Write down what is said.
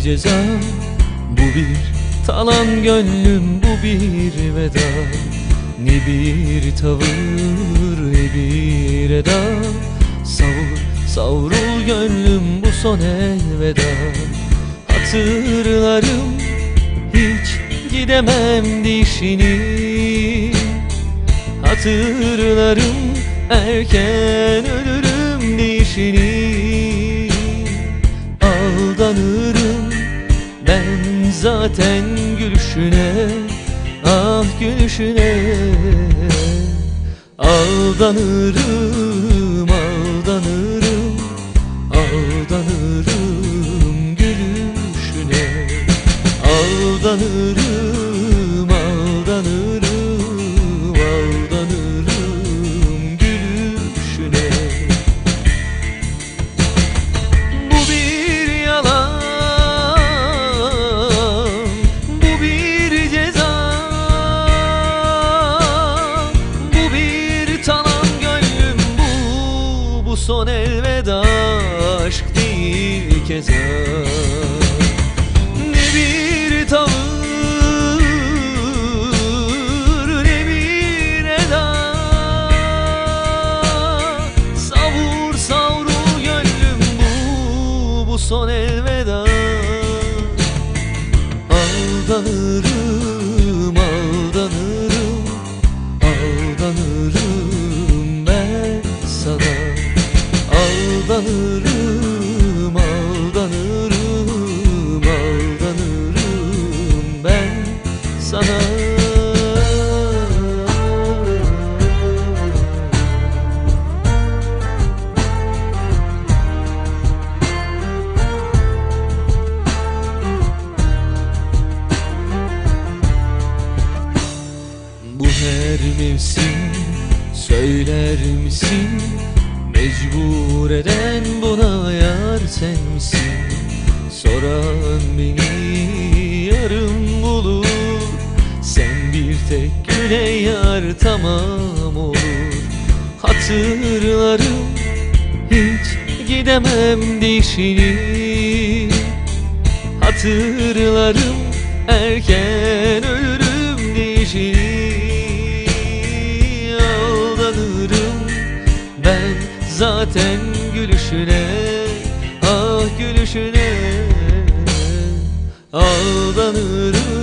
bir ceza. Bu bir talan gönlüm bu bir veda. Ne bir tavır ne bir eda. Savur savrul gönlüm bu son elveda. Hatırlarım hiç gidemem dişini. Hatırlarım erken ölürüm dişini zaten gülüşüne Ah gülüşüne. Aldanırım son elveda aşk değil keza Ne bir tavır ne bir eda. Savur savrul gönlüm bu Bu son elveda. Aldanırım Aldanırım aldanırım Aldanırım ben sana. Bu her mevsim söyler misin Mecbur eden buna yar sen misin Soran beni yarım bulur. Sen bir tek güne yar tamam olur. Hatırlarım hiç gidemem dişini. Hatırlarım erken ölürüm zaten gülüşüne Ah gülüşüne. Aldanırım